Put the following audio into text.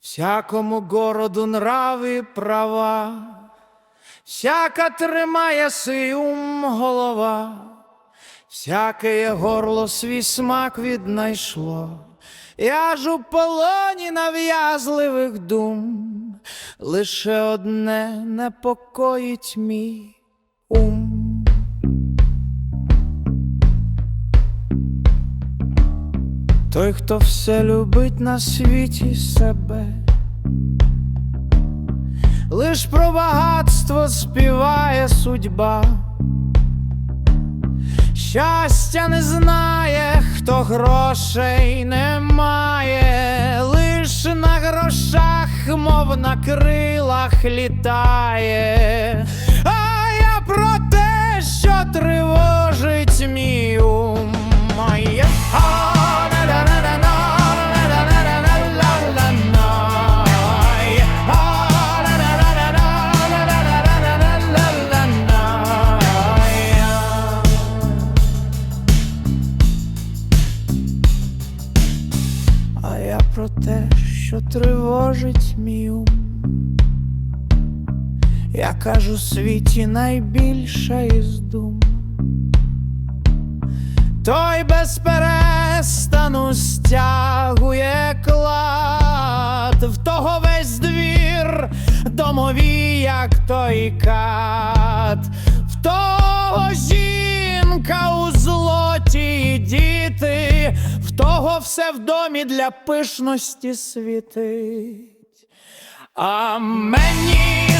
всякому городу нрави права, всяка тримає сий ум голова, всяке горло свій смак віднайшло. Я ж у полоні нав'язливих дум, лише одне непокоїть мій ум. Той, хто все любить на світі себе, лиш про багатство співає судьба. Щастя не знає, хто грошей не має, лиш на грошах, мов на крилах літає. Про те, що тривожить мій ум. Я кажу світі найбільша із дум. Той без перестану стягує клад, в того весь двір домові, як той кат, в того жінка у злоті діти, в того все в домі для пишності світить. А мені